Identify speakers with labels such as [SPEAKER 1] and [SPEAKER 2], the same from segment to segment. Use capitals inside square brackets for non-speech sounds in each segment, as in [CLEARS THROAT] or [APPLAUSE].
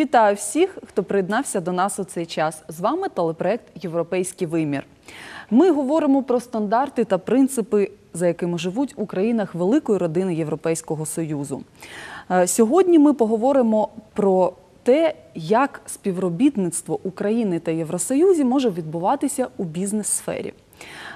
[SPEAKER 1] Вітаю всіх, хто приєднався до нас у цей час. З вами телепроект Європейський вимір. Ми говоримо про стандарти та принципи, за якими живуть у країнах великої родини Європейського Союзу. Е, Сьогодні ми поговоримо про те, як співробітництво України та Євросоюзі може відбуватися у бізнес-сфері.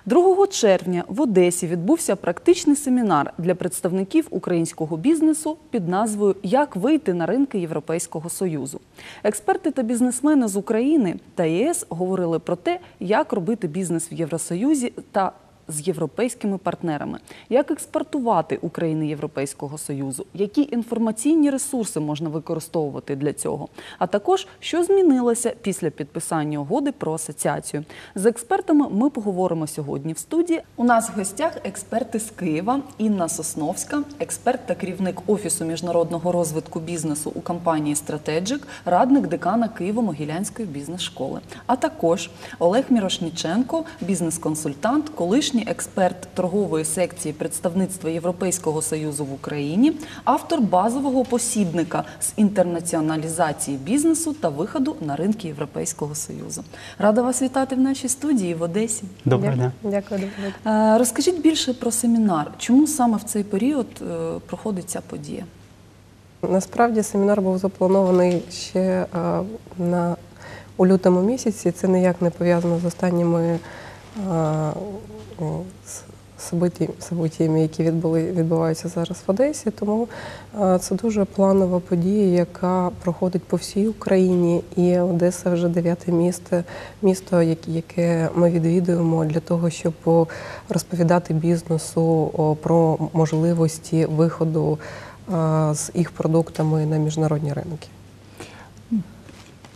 [SPEAKER 1] 2 червня в Одесі відбувся практичний семінар для представників українського бізнесу під назвою Як вийти на ринки Європейського Союзу. Експерти та бізнесмени з України та ЄС говорили про те, як робити бізнес в Євросоюзі та з європейськими партнерами, як експортувати України Європейського Союзу, які інформаційні ресурси можна використовувати для цього, а також що змінилося після підписання угоди про асоціацію. З експертами ми поговоримо сьогодні в студії. У нас в гостях експерти з Києва Інна Сосновська, експерт та керівник офісу міжнародного розвитку бізнесу у компанії Стратеджик, радник декана Києво-Могилянської бізнес-школи, а також Олег Мірошніченко, бізнес-консультант, колишній експерт торгової секції представництва Європейського союзу в Україні, автор базового посібника з інтернаціоналізації бізнесу та виходу на ринки Європейського союзу. Рада вас вітати в нашій студії в Одесі.
[SPEAKER 2] Доброго дня.
[SPEAKER 3] Дякую, дня.
[SPEAKER 1] Е, Розкажіть більше про семінар. Чому саме в цей період е, проходить ця подія?
[SPEAKER 3] Насправді семінар був запланований ще е, на у лютому місяці. Це ніяк не пов'язано з останніми событиями, які відбули, відбуваються зараз в Одесі. Тому це дуже планова подія, яка проходить по всій Україні. І Одеса вже дев'яте місто, місто, яке ми відвідуємо для того, щоб розповідати бізнесу про можливості виходу з їх продуктами на міжнародні ринки.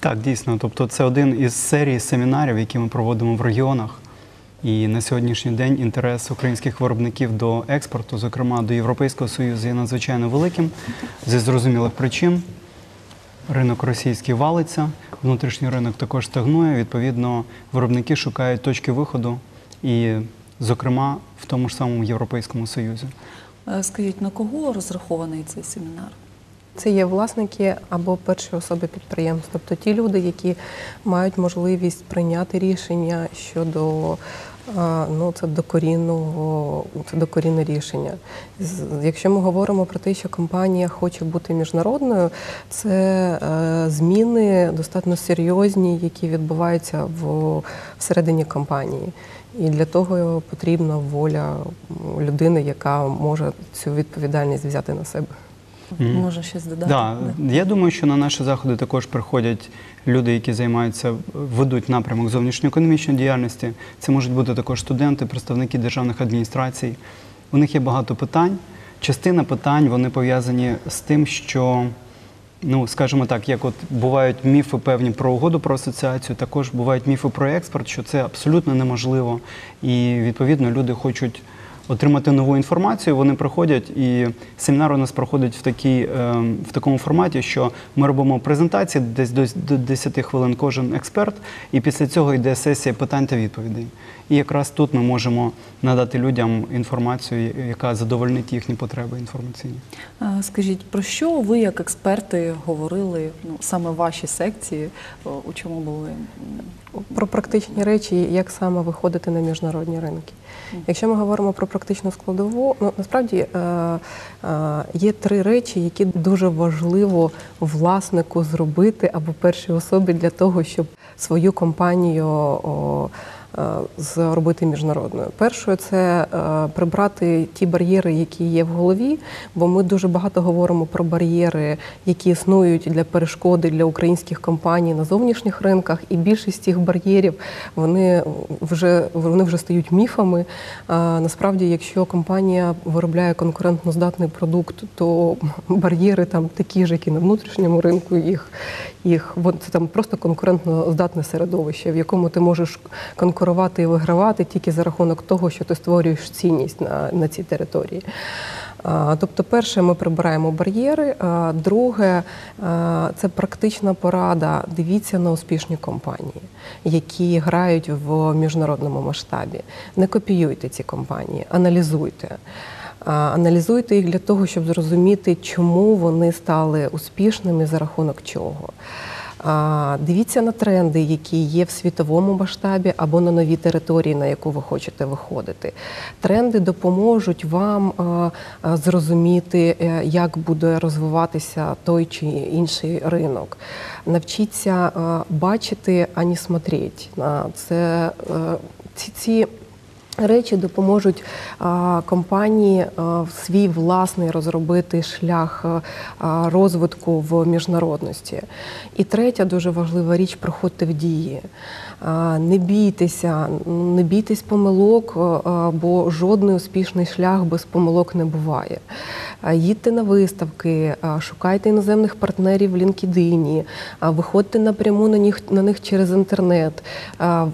[SPEAKER 2] Так, дійсно. Тобто, це один із серій семінарів, які ми проводимо в регіонах. І на сьогоднішній день інтерес українських виробників до експорту, зокрема до Європейського Союзу, є надзвичайно великим зі зрозумілих причин. Ринок російський валиться, внутрішній ринок також стагнує. Відповідно, виробники шукають точки виходу, і, зокрема, в тому ж самому Європейському Союзі.
[SPEAKER 1] Е, Скажіть, на кого розрахований цей семінар?
[SPEAKER 3] Це є власники або перші особи підприємств, тобто ті люди, які мають можливість прийняти рішення щодо ну, це докорінного, це докорінне рішення. Якщо ми говоримо про те, що компанія хоче бути міжнародною, це е, зміни достатньо серйозні, які відбуваються в всередині компанії. І для того потрібна воля людини, яка може цю відповідальність взяти на себе.
[SPEAKER 1] Може щось додати?
[SPEAKER 2] Да. Я думаю, що на наші заходи також приходять люди, які займаються, ведуть напрямок зовнішньоекономічної діяльності. Це можуть бути також студенти, представники державних адміністрацій. У них є багато питань. Частина питань вони пов'язані з тим, що, ну скажімо так, як от бувають міфи певні про угоду про асоціацію, також бувають міфи про експорт, що це абсолютно неможливо. І відповідно люди хочуть отримати нову інформацію. Вони приходять, і семінар у нас проходить в, такій, е, в такому форматі, що ми робимо презентації десь до, до 10 хвилин кожен експерт, і після цього йде сесія питань та відповідей. І якраз тут ми можемо надати людям інформацію, яка задовольнить їхні потреби інформаційні.
[SPEAKER 1] Скажіть, про що ви як експерти говорили ну, саме в вашій секції? У чому були?
[SPEAKER 3] Про практичні речі, як саме виходити на міжнародні ринки. Якщо ми говоримо про практичну складову, ну насправді е, е, є три речі, які дуже важливо власнику зробити або першій особі для того, щоб свою компанію. О, зробити міжнародною. Першою це е, прибрати ті бар'єри, які є в голові, бо ми дуже багато говоримо про бар'єри, які існують для перешкоди для українських компаній на зовнішніх ринках, і більшість цих бар'єрів вони вже вони вже стають міфами. Насправді, якщо компанія виробляє конкурентноздатний продукт, то бар'єри там такі ж, як і на внутрішньому ринку, їх їх це там просто конкурентно здатне середовище, в якому ти можеш конкурувати і вигравати тільки за рахунок того, що ти створюєш цінність на, на цій території. Тобто, перше, ми прибираємо бар'єри. Друге, це практична порада. Дивіться на успішні компанії, які грають в міжнародному масштабі. Не копіюйте ці компанії, аналізуйте. Аналізуйте їх для того, щоб зрозуміти, чому вони стали успішними, за рахунок чого. Дивіться на тренди, які є в світовому масштабі або на нові території, на яку ви хочете виходити. Тренди допоможуть вам зрозуміти, е, як буде розвиватися той чи інший ринок. Навчіться бачити, а не смотреть. Це е, ці. ці Речі допоможуть компанії а, свій власний розробити шлях розвитку в міжнародності. І третя дуже важлива річ проходьте в дії. Не бійтеся, не бійтесь помилок, бо жодний успішний шлях без помилок не буває. Їдьте на виставки, шукайте іноземних партнерів в LinkedIn, виходьте напряму на них, на них через інтернет.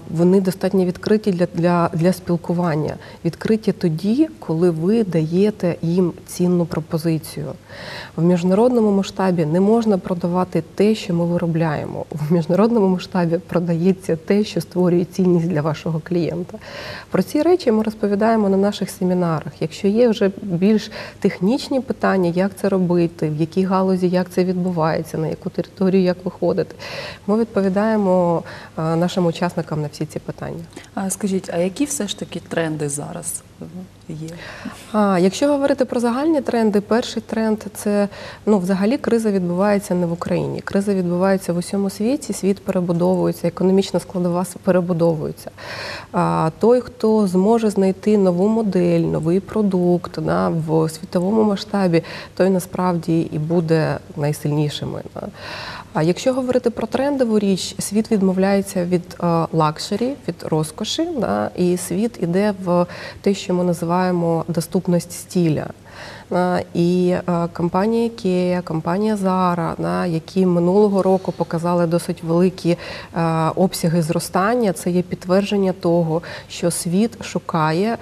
[SPEAKER 3] Вони достатньо відкриті для, для, для спілкування. Відкриті тоді, коли ви даєте їм цінну пропозицію. В міжнародному масштабі не можна продавати те, що ми виробляємо. В міжнародному масштабі продається те, що створює цінність для вашого клієнта. Про ці речі ми розповідаємо на наших семінарах. Якщо є вже більш технічні питання, як це робити, в якій галузі як це відбувається, на яку територію як виходити, ми відповідаємо нашим учасникам на всі ці питання.
[SPEAKER 1] А скажіть, а які все ж таки тренди зараз є?
[SPEAKER 3] А, якщо говорити про загальні тренди, перший тренд це ну, взагалі криза відбувається не в Україні. Криза відбувається в усьому світі. Світ перебудовується, економічна складова перебудовується. А, той, хто зможе знайти нову модель, новий продукт да, в світовому масштабі, той насправді і буде найсильнішими. А якщо говорити про трендову річ, світ відмовляється від е, лакшері, від розкоші, да, і світ іде в те, що ми називаємо доступність стиля. Е, І е, компанія IKEA, компанія Zara, які минулого року показали досить великі е, обсяги зростання, це є підтвердження того, що світ шукає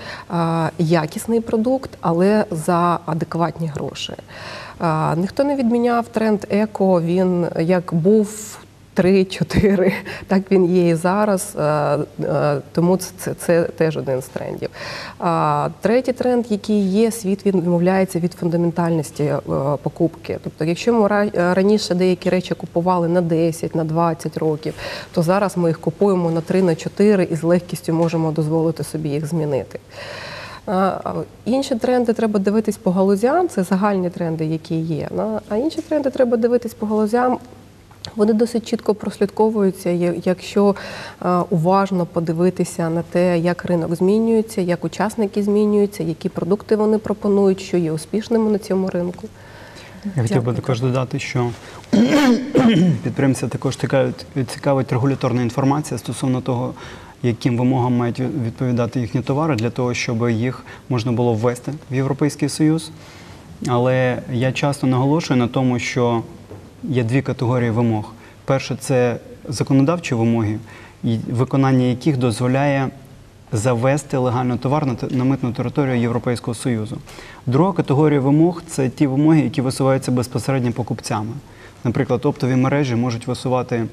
[SPEAKER 3] якісний продукт, але за адекватні гроші. Е, Ніхто не відміняв тренд еко. Він як був. Три-чотири, [LAUGHS] так він є і зараз, е, е, тому це, це, теж один з трендів. Третій тренд, який є, світ відмовляється від фундаментальності е, покупки. Тобто, якщо ми раніше деякі речі купували на 10, на 20 років, то зараз ми їх купуємо на 3, на 4 і з легкістю можемо дозволити собі їх змінити. Інші тренди треба дивитись по галузям, це загальні тренди, які є. А інші тренди треба дивитись по галузям. Вони досить чітко прослідковуються, якщо уважно подивитися на те, як ринок змінюється, як учасники змінюються, які продукти вони пропонують, що є успішними на цьому ринку.
[SPEAKER 2] Я хотів би також додати, що [CLEARS THROAT] підприємця також цікавить регуляторна інформація стосовно того, яким вимогам мають відповідати їхні товари для того, щоб їх можна було ввести в Європейський Союз. Але я часто наголошую на тому, що є дві категорії вимог. Перше це законодавчі вимоги, виконання яких дозволяє завести легально товар на митну територію Європейського Союзу. Друга категорія вимог це ті вимоги, які висуваються безпосередньо покупцями. Наприклад, оптові мережі можуть висувати,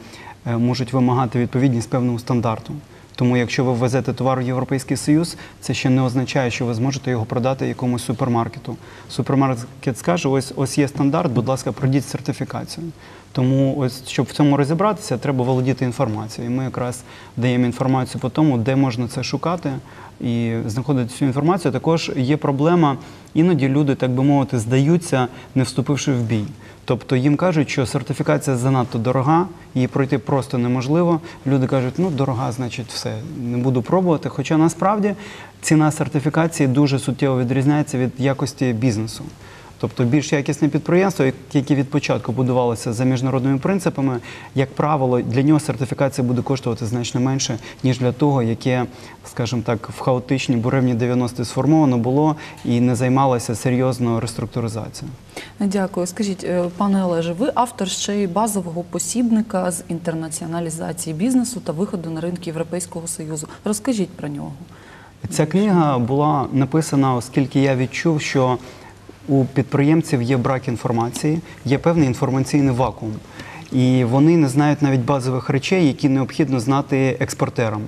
[SPEAKER 2] е, можуть вимагати відповідність певному стандарту. Тому, якщо ви ввезете товар в Європейський Союз, це ще не означає, що ви зможете його продати якомусь супермаркету. Супермаркет скаже: ось ось є стандарт, будь ласка, пройдіть сертифікацію. Тому, ось щоб в цьому розібратися, треба володіти інформацією. Ми якраз даємо інформацію по тому, де можна це шукати і знаходити цю інформацію. Також є проблема, іноді люди, так би мовити, здаються, не вступивши в бій. Тобто їм кажуть, що сертифікація занадто дорога, її пройти просто неможливо. Люди кажуть, ну дорога, значить, все, не буду пробувати. Хоча насправді ціна сертифікації дуже суттєво відрізняється від якості бізнесу. Тобто більш якісне підприємство, яке від початку будувалося за міжнародними принципами, як правило, для нього сертифікація буде коштувати значно менше, ніж для того, яке, скажімо так, в хаотичні буремні 90-ті сформовано було і не займалося серйозною реструктуризацією.
[SPEAKER 1] Дякую. Скажіть, е, пане Олеже, ви автор ще й базового посібника з інтернаціоналізації бізнесу та виходу на ринки Європейського Союзу. Розкажіть про нього.
[SPEAKER 2] Ця книга була написана, оскільки я відчув, що у підприємців є брак інформації, є певний інформаційний вакуум. І вони не знають навіть базових речей, які необхідно знати експортерам.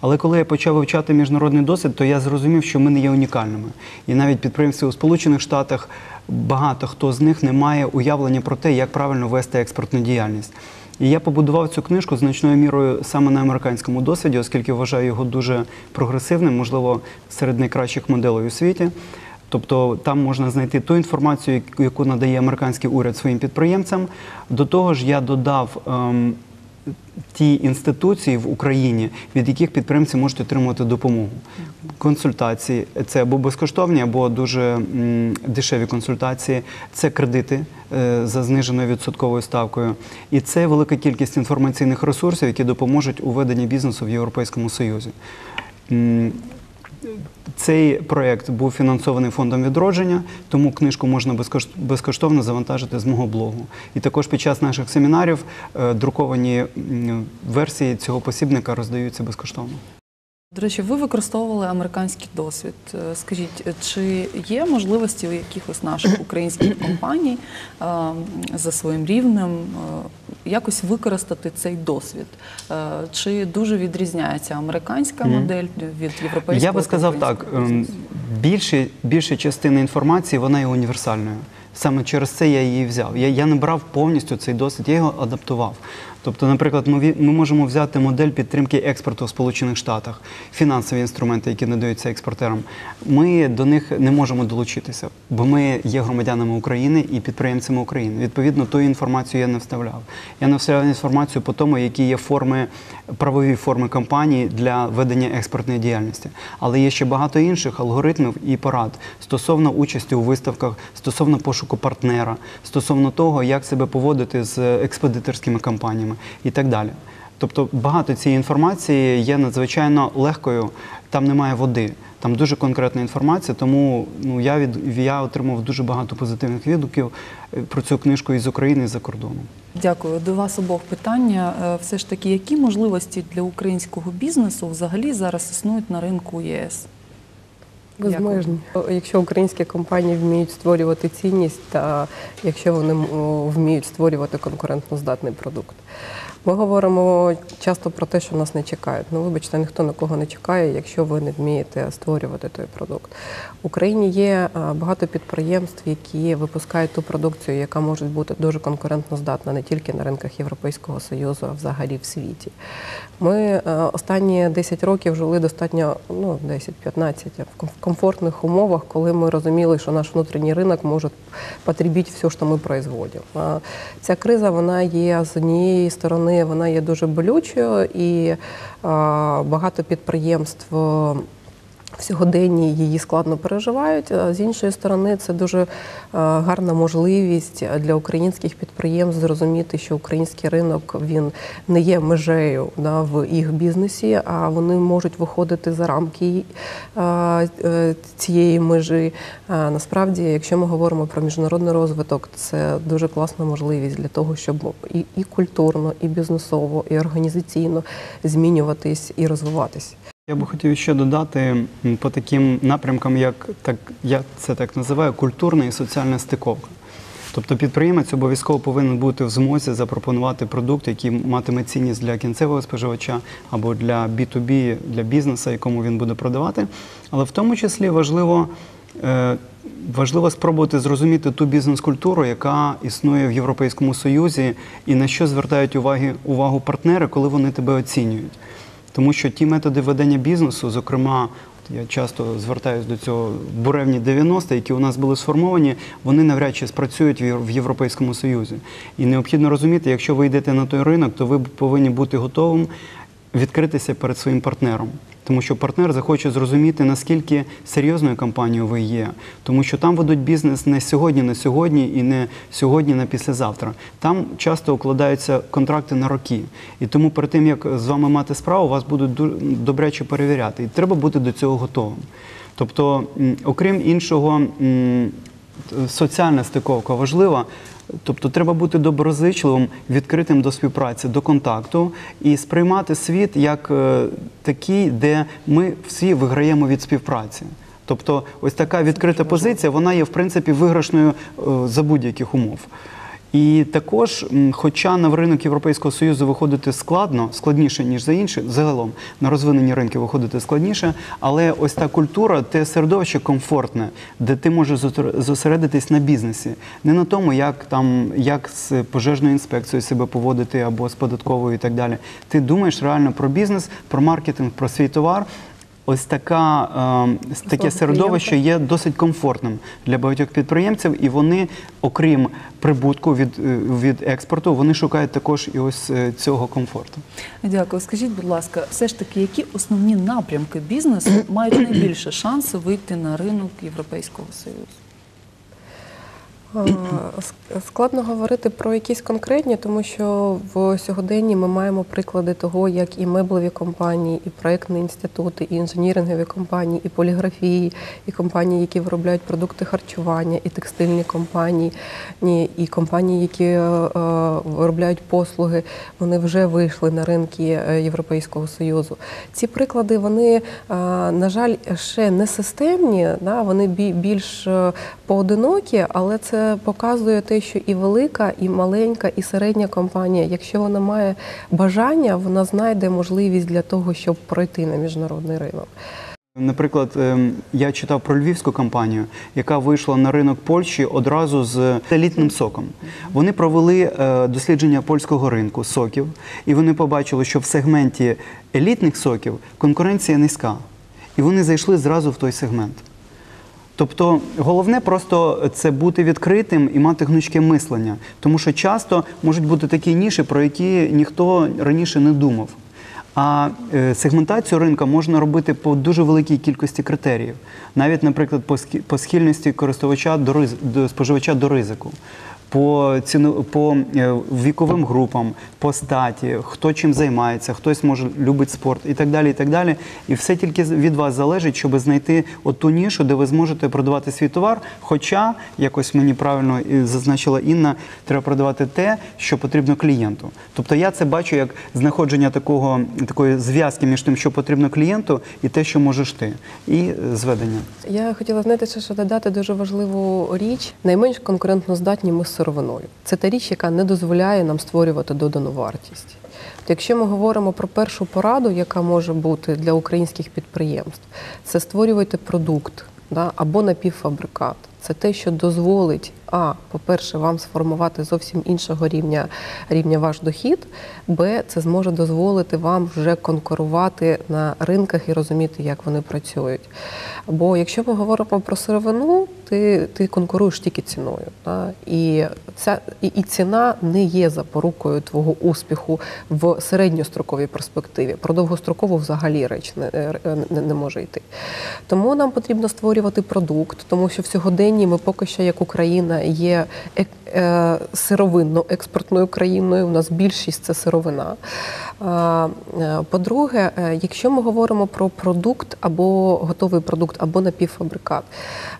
[SPEAKER 2] Але коли я почав вивчати міжнародний досвід, то я зрозумів, що ми не є унікальними. І навіть підприємці у Сполучених Штатах багато хто з них не має уявлення про те, як правильно вести експортну діяльність. І я побудував цю книжку значною мірою саме на американському досвіді, оскільки вважаю його дуже прогресивним, можливо, серед найкращих моделей у світі. Тобто там можна знайти ту інформацію, яку- надає американський уряд своїм підприємцям. До того ж, я додав ем, ті інституції в Україні, від яких підприємці можуть отримувати допомогу. Консультації це або безкоштовні, або дуже дешеві консультації, це кредити е, за зниженою відсотковою ставкою. І це велика кількість інформаційних ресурсів, які допоможуть у веденні бізнесу в Європейському Союзі. Цей проєкт був фінансований фондом відродження, тому книжку можна безкош- безкоштовно завантажити з мого блогу. І також під час наших семінарів е, друковані версії цього посібника роздаються безкоштовно.
[SPEAKER 1] До речі, ви використовували американський досвід. Е, Скажіть, чи є можливості у якихось наших українських компаній е, за своїм рівнем е, якось використати цей досвід? Чи дуже відрізняється американська модель від європейського?
[SPEAKER 2] Я би сказав так: ем, більша частина інформації вона є універсальною. Саме через це я її взяв. Я, я не брав повністю цей досвід, я його адаптував. Тобто, наприклад, ми, ми можемо взяти модель підтримки експорту в Сполучених Штатах, фінансові інструменти, які надаються експортерам. Ми до них не можемо долучитися, бо ми є громадянами України і підприємцями України. Відповідно, ту інформацію я не вставляв. Я не вставляв інформацію по тому, які є форми, правові форми компанії для ведення експортної діяльності. Але є ще багато інших алгоритмів і порад стосовно участі у виставках, стосовно пошуку партнера, стосовно того, як себе поводити з експедиторськими компаніями і так далі. Тобто багато цієї інформації є надзвичайно легкою, там немає води. Там дуже конкретна інформація, тому ну, я, від, я отримав дуже багато позитивних відгуків е, про цю книжку із України і за кордону.
[SPEAKER 1] Дякую. До вас обох питання. Е, Все ж таки, які можливості для українського бізнесу взагалі зараз існують на ринку ЄС?
[SPEAKER 3] Безмежні. Якщо українські компанії вміють створювати цінність, та якщо вони вміють створювати конкурентноздатний продукт. Ми говоримо часто про те, що нас не чекають. Ну, вибачте, ніхто на кого не чекає, якщо ви не вмієте створювати той продукт. В Україні є багато підприємств, які випускають ту продукцію, яка може бути дуже конкурентноздатна не тільки на ринках Європейського Союзу, а взагалі в світі. Ми е, останні 10 років жили достатньо, ну 10-15 в комфортних умовах, коли ми розуміли, що наш внутрішній ринок може потребити все, що ми производимо. Ця криза вона є з однієї сторони, вона є дуже болючою, і багато підприємств. Е, в сьогоденні її складно переживають. А з іншої сторони, це дуже е, гарна можливість для українських підприємств зрозуміти, що український ринок він не є межею да, в їх бізнесі, а вони можуть виходити за рамки е, е, цієї межі. Насправді, якщо ми говоримо про міжнародний розвиток, це дуже класна можливість для того, щоб і, і культурно, і бізнесово, і організаційно змінюватись і розвиватись.
[SPEAKER 2] Я би хотів ще додати по таким напрямкам, як так, я це так називаю, культурна і соціальна стиковка. Тобто підприємець обов'язково повинен бути в змозі запропонувати продукт, який матиме цінність для кінцевого споживача або для B2B, для бізнесу, якому він буде продавати. Але в тому числі важливо, е, важливо спробувати зрозуміти ту бізнес-культуру, яка існує в Європейському Союзі, і на що звертають уваги, увагу партнери, коли вони тебе оцінюють. Тому що ті методи ведення бізнесу, зокрема, я часто звертаюся до цього буревні 90-ті, які у нас були сформовані, вони навряд чи спрацюють в Європейському Союзі. І необхідно розуміти, якщо ви йдете на той ринок, то ви повинні бути готовим відкритися перед своїм партнером. Тому що партнер захоче зрозуміти, наскільки серйозною компанією ви є. Тому що там ведуть бізнес не сьогодні на сьогодні і не сьогодні на післязавтра. Там часто укладаються контракти на роки. І тому перед тим, як з вами мати справу, вас будуть добряче перевіряти. І треба бути до цього готовим. Тобто, окрім іншого, соціальна стиковка важлива. Тобто треба бути доброзичливим, відкритим до співпраці, до контакту і сприймати світ як е, такий, де ми всі виграємо від співпраці. Тобто, ось така відкрита позиція, вона є в принципі виграшною е, за будь-яких умов. І також, хоча на ринок Європейського Союзу виходити складно, складніше, ніж за інші, загалом на розвинені ринки виходити складніше, але ось та культура, те середовище комфортне, де ти можеш зосер- зосередитись на бізнесі, не на тому, як там як з пожежною інспекцією себе поводити або з податковою і так далі. Ти думаєш реально про бізнес, про маркетинг, про свій товар. Ось така, е, таке середовище є досить комфортним для багатьох підприємців, і вони, окрім прибутку від, е, від експорту, вони шукають також і ось е, цього комфорту.
[SPEAKER 1] Дякую. Скажіть, будь ласка, все ж таки, які основні напрямки бізнесу мають найбільше шансу вийти на ринок Європейського Союзу?
[SPEAKER 3] Складно говорити про якісь конкретні, тому що в сьогоденні ми маємо приклади того, як і меблеві компанії, і проектні інститути, і інженірингові компанії, і поліграфії, і компанії, які виробляють продукти харчування, і текстильні компанії, і компанії, які е, е, виробляють послуги, вони вже вийшли на ринки е, Європейського Союзу. Ці приклади, вони, на жаль, ще не системні, вони бі- більш поодинокі, але це показує те, що і велика, і маленька, і середня компанія, якщо вона має бажання, вона знайде можливість для того, щоб пройти на міжнародний ринок.
[SPEAKER 2] Наприклад, ем, я читав про львівську компанію, яка вийшла на ринок Польщі одразу з елітним соком. Вони провели е, дослідження польського ринку соків, і вони побачили, що в сегменті елітних соків конкуренція низька. І вони зайшли зразу в той сегмент. Тобто головне просто це бути відкритим і мати гнучке мислення, тому що часто можуть бути такі ніші, про які ніхто раніше не думав. А е, сегментацію ринка можна робити по дуже великій кількості критеріїв, навіть, наприклад, по схильності користувача до споживача до ризику. По ціну по е, віковим групам, по статі, хто чим займається, хтось може любить спорт і так далі. І так далі. І все тільки від вас залежить, щоб знайти от ту нішу, де ви зможете продавати свій товар. Хоча, якось мені правильно зазначила Інна, треба продавати те, що потрібно клієнту. Тобто я це бачу як знаходження такого такої зв'язки між тим, що потрібно клієнту, і те, що можеш ти, і е, зведення.
[SPEAKER 3] Я хотіла знаєте, що додати дуже важливу річ. Найменш конкурентно здатні ми сировиною. Це та річ, яка не дозволяє нам створювати додану вартість. Якщо ми говоримо про першу пораду, яка може бути для українських підприємств, це створювати продукт да, або напівфабрикат. Це те, що дозволить, а, по-перше, вам сформувати зовсім іншого рівня, рівня ваш дохід, б, це зможе дозволити вам вже конкурувати на ринках і розуміти, як вони працюють. Бо якщо ми говоримо про сировину, ти, ти конкуруєш тільки ціною. Да? І, ця, і, і ціна не є запорукою твого успіху в середньостроковій перспективі. Про довгострокову взагалі реч не, е, не, не може йти. Тому нам потрібно створювати продукт, тому що в сьогоденні ми поки що, як Україна, є е, сировинно-експортною країною. У нас більшість це сировина. Е, По-друге, е, якщо ми говоримо про продукт або готовий продукт, або напівфабрикат,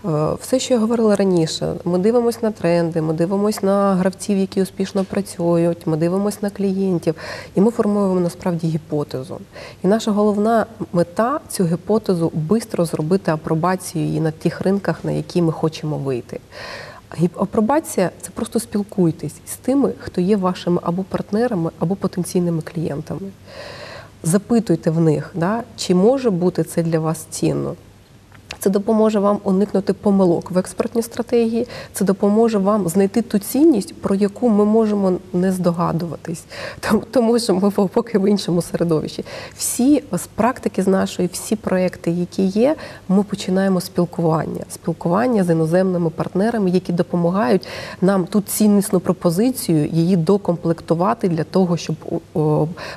[SPEAKER 3] е, все, що я говорила раніше, ми дивимося на тренди, ми дивимося на гравців, які успішно працюють, ми дивимося на клієнтів, і ми формуємо насправді гіпотезу. І наша головна мета цю гіпотезу швидко зробити апробацію її на тих ринках, на які ми хочемо вийти. Апробація це просто спілкуйтесь з тими, хто є вашими або партнерами, або потенційними клієнтами. Запитуйте в них, да, чи може бути це для вас цінно. Це допоможе вам уникнути помилок в експортній стратегії. Це допоможе вам знайти ту цінність, про яку ми можемо не здогадуватись, [LAUGHS] Тому- що ми поки в іншому середовищі. Всі з практики з нашої, всі проекти, які є, ми починаємо спілкування, спілкування з іноземними партнерами, які допомагають нам ту ціннісну пропозицію її докомплектувати для того, щоб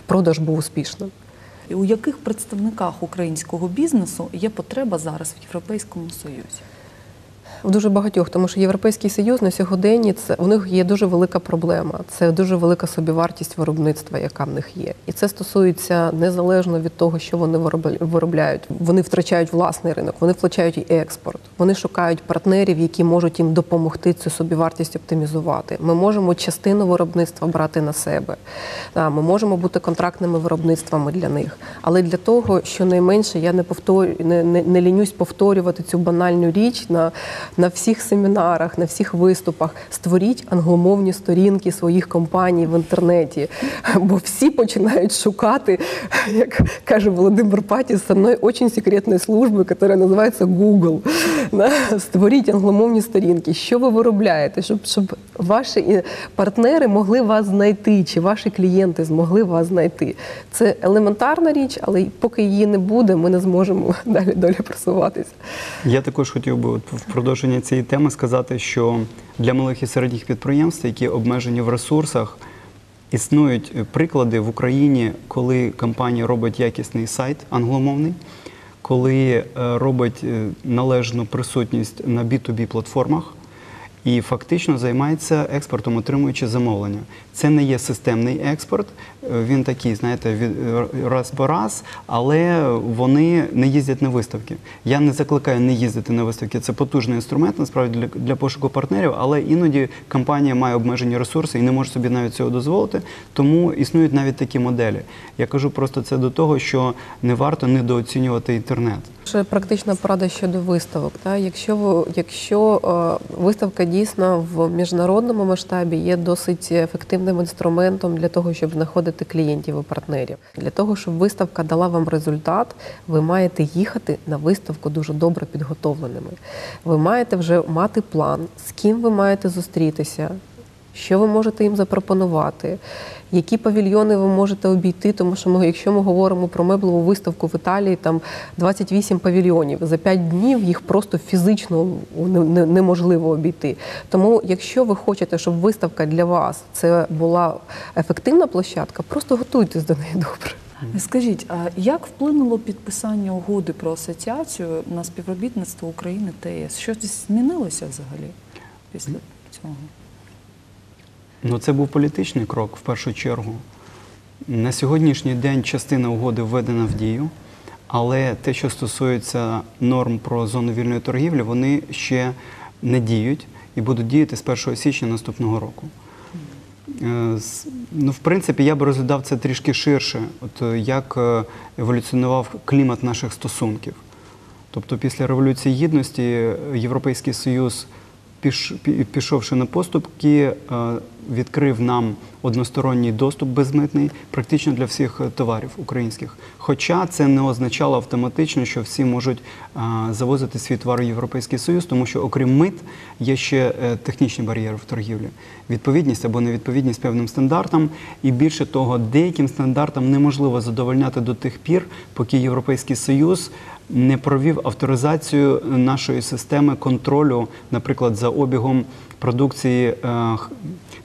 [SPEAKER 3] продаж був успішним.
[SPEAKER 1] У яких представниках українського бізнесу є потреба зараз в Європейському Союзі?
[SPEAKER 3] В дуже багатьох, тому що Європейський Союз на сьогоденні це у них є дуже велика проблема. Це дуже велика собівартість виробництва, яка в них є. І це стосується незалежно від того, що вони виробля- виробляють. Вони втрачають власний ринок, вони втрачають і експорт. Вони шукають партнерів, які можуть їм допомогти цю собівартість оптимізувати. Ми можемо частину виробництва брати на себе. Ми можемо бути контрактними виробництвами для них. Але для того, щонайменше, я не повторю, не, не, не лінюсь повторювати цю банальну річ на на всіх семінарах, на всіх виступах. Створіть англомовні сторінки своїх компаній в інтернеті, бо всі починають шукати, як каже Володимир Патіс, одної дуже секретної служби, яка називається Google. Створіть англомовні сторінки. Що ви виробляєте, щоб, щоб ваші партнери могли вас знайти, чи ваші клієнти змогли вас знайти. Це елементарна річ, але поки її не буде, ми не зможемо [LAUGHS] далі долі просуватися.
[SPEAKER 2] Я також хотів би от в продовження цієї теми сказати, що для малих і середніх підприємств, які обмежені в ресурсах, існують приклади в Україні, коли компанія робить якісний сайт англомовний, коли е, робить е, належну присутність на B2B платформах. І фактично займається експортом, отримуючи замовлення. Це не є системний експорт, е, він такий, знаєте, е, раз по раз, але вони не їздять на виставки. Я не закликаю не їздити на виставки. Це потужний інструмент насправді для, для пошуку партнерів, але іноді компанія має обмежені ресурси і не може собі навіть цього дозволити. Тому існують навіть такі моделі. Я кажу просто це до того, що не варто недооцінювати інтернет.
[SPEAKER 3] Ще практична порада щодо виставок. Та? Якщо, якщо е, виставка дійсно в міжнародному масштабі є досить ефективним інструментом для того, щоб знаходити клієнтів і партнерів. Для того, щоб виставка дала вам результат, ви маєте їхати на виставку дуже добре підготовленими. Ви маєте вже мати план, з ким ви маєте зустрітися, що ви можете їм запропонувати, які павільйони ви можете обійти, тому що ми, якщо ми говоримо про меблеву виставку в Італії, там 28 павільйонів. За 5 днів їх просто фізично не- не- неможливо обійти. Тому, якщо ви хочете, щоб виставка для вас це була ефективна площадка, просто готуйтесь до неї добре.
[SPEAKER 1] Скажіть, а як вплинуло підписання угоди про асоціацію на співробітництво України та ЄС? Щось змінилося взагалі після цього?
[SPEAKER 2] Ну, це був політичний крок в першу чергу. На сьогоднішній день частина угоди введена в дію, але те, що стосується норм про зону вільної торгівлі, вони ще не діють і будуть діяти з 1 січня наступного року. Е, Ну, в принципі, я би розглядав це трішки ширше, от е, як е, еволюціонував клімат наших стосунків. Тобто після Революції Гідності Європейський Союз, пішовши на поступки, відкрив нам односторонній доступ безмитний практично для всіх е, товарів українських. Хоча це не означало автоматично, що всі можуть е, завозити свій товар у Європейський Союз, тому що окрім мит є ще е, технічні бар'єри в торгівлі, відповідність або невідповідність певним стандартам. І більше того, деяким стандартам неможливо задовольняти до тих пір, поки Європейський Союз не провів авторизацію нашої системи контролю, наприклад, за обігом продукції е,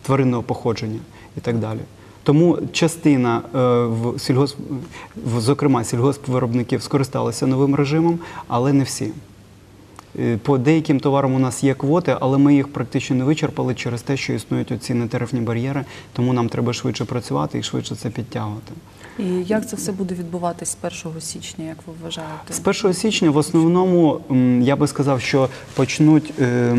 [SPEAKER 2] тваринного походження і так далі. Тому частина е, сільгосп, зокрема сільгоспвиробників, скористалися новим режимом, але не всі. Е, По деяким товарам у нас є квоти, але ми їх практично не вичерпали через те, що існують оці нетарифні бар'єри, тому нам треба швидше працювати і швидше це підтягувати.
[SPEAKER 1] І як це все буде відбуватись з 1 січня, як ви вважаєте?
[SPEAKER 2] З 1 січня в основному я би сказав, що почнуть, е,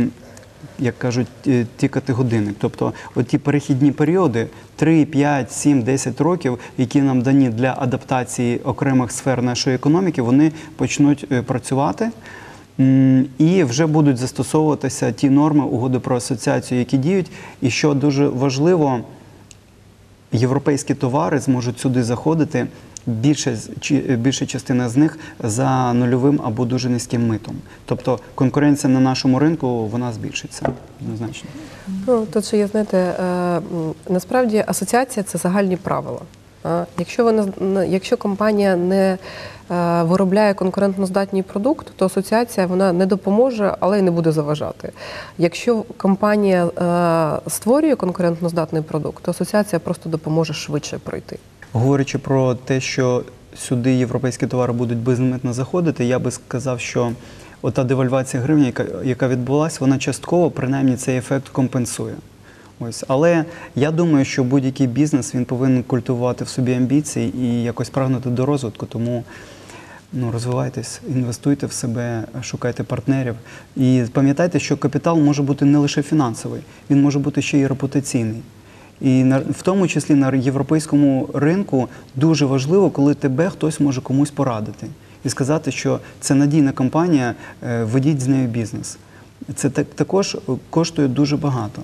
[SPEAKER 2] як кажуть, е, тікати години. Тобто ті перехідні періоди 3, 5, 7, 10 років, які нам дані для адаптації окремих сфер нашої економіки, вони почнуть е, працювати. І вже будуть застосовуватися ті норми угоди про асоціацію, які діють. І що дуже важливо, європейські товари зможуть сюди заходити. Більше, з- чи- більша частина з них за нульовим або дуже низьким митом. Тобто конкуренція на нашому ринку вона збільшиться однозначно.
[SPEAKER 3] Ну, тут ще є, знаєте, е, насправді асоціація це загальні правила. Якщо вона якщо компанія не е, виробляє конкурентноздатний продукт, то асоціація вона не допоможе, але й не буде заважати. Якщо компанія е, створює конкурентноздатний продукт, то асоціація просто допоможе швидше пройти.
[SPEAKER 2] Говорячи про те, що сюди європейські товари будуть безлімітно заходити, я би сказав, що ота девальвація гривні, яка відбулася, вона частково принаймні цей ефект компенсує. Ось, але я думаю, що будь-який бізнес він повинен культивувати в собі амбіції і якось прагнути до розвитку. Тому ну, розвивайтесь, інвестуйте в себе, шукайте партнерів. І пам'ятайте, що капітал може бути не лише фінансовий, він може бути ще й репутаційний. І на в тому числі на європейському ринку дуже важливо, коли тебе хтось може комусь порадити і сказати, що це надійна компанія, е, ведіть з нею бізнес. Це так, також коштує дуже багато.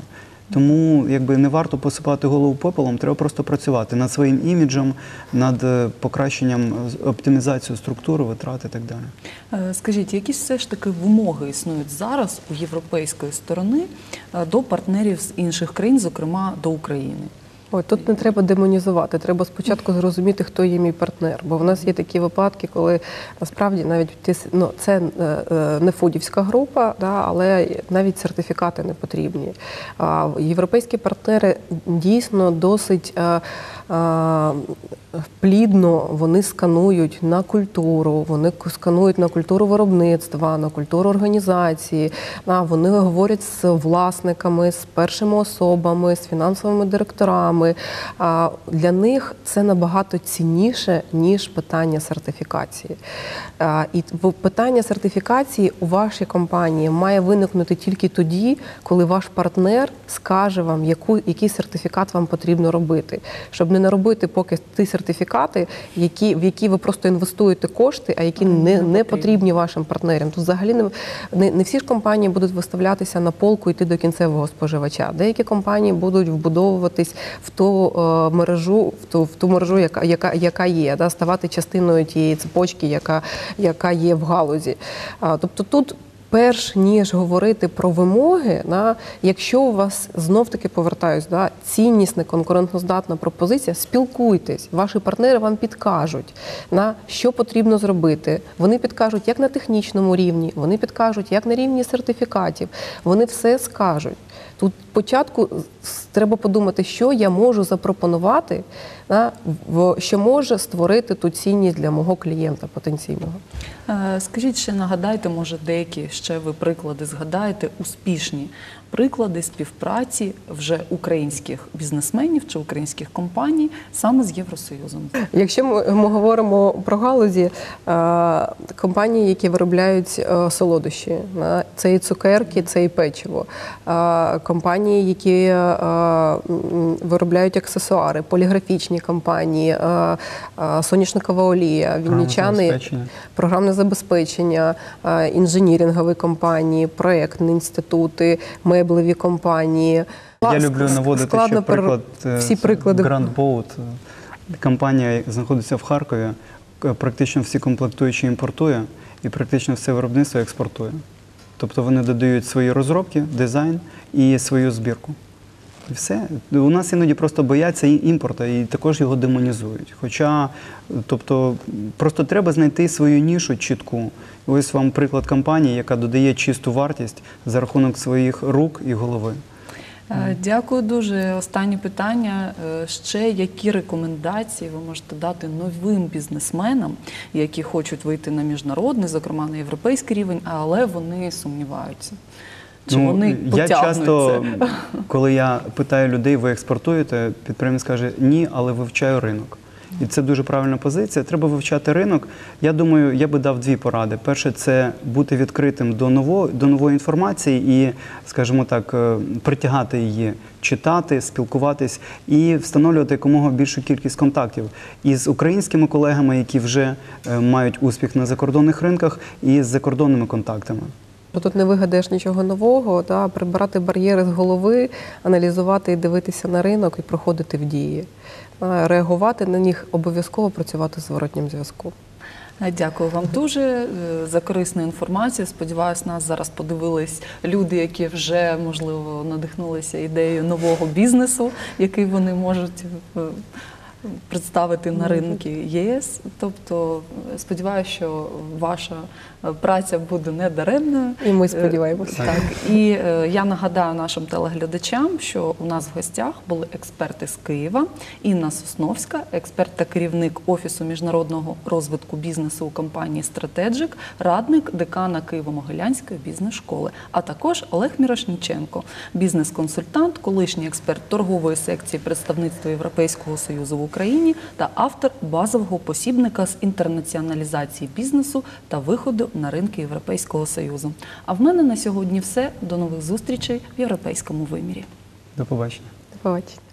[SPEAKER 2] Тому якби не варто посипати голову попелом, треба просто працювати над своїм іміджем, над е, покращенням е, оптимізацією структури, витрат і так далі.
[SPEAKER 1] Е, Скажіть, які все ж таки вимоги існують зараз у європейської сторони до партнерів з інших країн, зокрема до України?
[SPEAKER 3] Ой, тут не треба демонізувати. Треба спочатку зрозуміти, хто є мій партнер. Бо в нас є такі випадки, коли насправді навіть ну, це е, е, не фудівська група, да, але навіть сертифікати не потрібні. Європейські партнери дійсно досить. Плідно вони сканують на культуру, вони сканують на культуру виробництва, на культуру організації. На вони говорять з власниками, з першими особами, з фінансовими директорами. А для них це набагато цінніше ніж питання сертифікації. А, І питання сертифікації у вашій компанії має виникнути тільки тоді, коли ваш партнер скаже вам, яку який сертифікат вам потрібно робити, щоб не наробити поки ті сертифікати, які в які ви просто інвестуєте кошти, а які не, не потрібні вашим партнерам. Тут взагалі не, не, не всі ж компанії будуть виставлятися на полку йти до кінцевого споживача. Деякі компанії будуть вбудовуватись в ту е, мережу, в ту, в ту мережу, яка, яка, яка є, да, ставати частиною тієї цепочки, яка, яка є в галузі. А, тобто тут. Перш ніж говорити про вимоги, да, якщо у вас знов таки повертаюсь, да, ціннісна конкурентноздатна пропозиція, спілкуйтесь, ваші партнери вам підкажуть, на що потрібно зробити. Вони підкажуть як на технічному рівні, вони підкажуть як на рівні сертифікатів. Вони все скажуть. Тут спочатку треба подумати, що я можу запропонувати, що може створити ту цінність для мого клієнта потенційного.
[SPEAKER 1] Е, Скажіть ще нагадайте, може, деякі ще ви приклади згадаєте успішні приклади співпраці вже українських бізнесменів чи українських компаній саме з Євросоюзом.
[SPEAKER 3] Якщо ми, ми говоримо про галузі, е, компанії, які виробляють е, солодощі, е, це і цукерки, це і печиво, е, компанії, які е, виробляють аксесуари, поліграфічні компанії, е, е, соняшникова олія,
[SPEAKER 2] забезпечення.
[SPEAKER 3] програмне забезпечення, е, інженірингові компанії, проектні інститути, меблеві компанії.
[SPEAKER 2] Я люблю наводити
[SPEAKER 3] Складно
[SPEAKER 2] ще приклад
[SPEAKER 3] пер- всі приклади.
[SPEAKER 2] Grand Boat. Компанія знаходиться в Харкові, практично всі комплектуючі імпортує і практично все виробництво експортує. Тобто вони додають свої розробки, дизайн і свою збірку. І все. У нас іноді просто бояться і- імпорту і також його демонізують. Хоча, тобто, просто треба знайти свою нішу чітку. Ось вам приклад компанії, яка додає чисту вартість за рахунок своїх рук і голови.
[SPEAKER 1] Е, Дякую дуже. Останнє питання. Е, Ще які рекомендації ви можете дати новим бізнесменам, які хочуть вийти на міжнародний, зокрема на європейський рівень, але вони сумніваються? Чи вони
[SPEAKER 2] Ну, я часто, коли я питаю людей, ви експортуєте, підприємець каже, ні, але вивчаю ринок. І це дуже правильна позиція. Треба вивчати ринок. Я думаю, я би дав дві поради. Перше, це бути відкритим до нової, до нової інформації і, скажімо так, е, притягати її, читати, спілкуватись і встановлювати якомога більшу кількість контактів із українськими колегами, які вже е, мають успіх на закордонних ринках, і з закордонними контактами.
[SPEAKER 3] Тут не вигадаєш нічого нового, да, прибирати бар'єри з голови, аналізувати і дивитися на ринок і проходити в дії. А, Реагувати на них обов'язково працювати з зворотнім зв'язком.
[SPEAKER 1] Е, Дякую вам дуже е, за корисну інформацію. Сподіваюсь, нас зараз подивились люди, які вже можливо надихнулися ідеєю нового бізнесу, який вони можуть е, представити на ринки ЄС. Тобто, сподіваюся, що ваша е, праця буде не даремною.
[SPEAKER 3] І ми
[SPEAKER 1] Е,
[SPEAKER 3] сподіваємося.
[SPEAKER 1] Так, і е, я нагадаю нашим телеглядачам, що у нас в гостях були експерти з Києва, Інна Сосновська, експерт та керівник Офісу міжнародного розвитку бізнесу у компанії Стратеджик, радник декана Києво-Могилянської бізнес-школи, а також Олег Мірошніченко, бізнес-консультант, колишній експерт торгової секції представництва Європейського союзу в Україні та автор базового посібника з інтернаціоналізації бізнесу та виходу на ринки Європейського союзу. А в мене на сьогодні все. До нових зустрічей в європейському вимірі.
[SPEAKER 2] До побачення.
[SPEAKER 3] До побачення.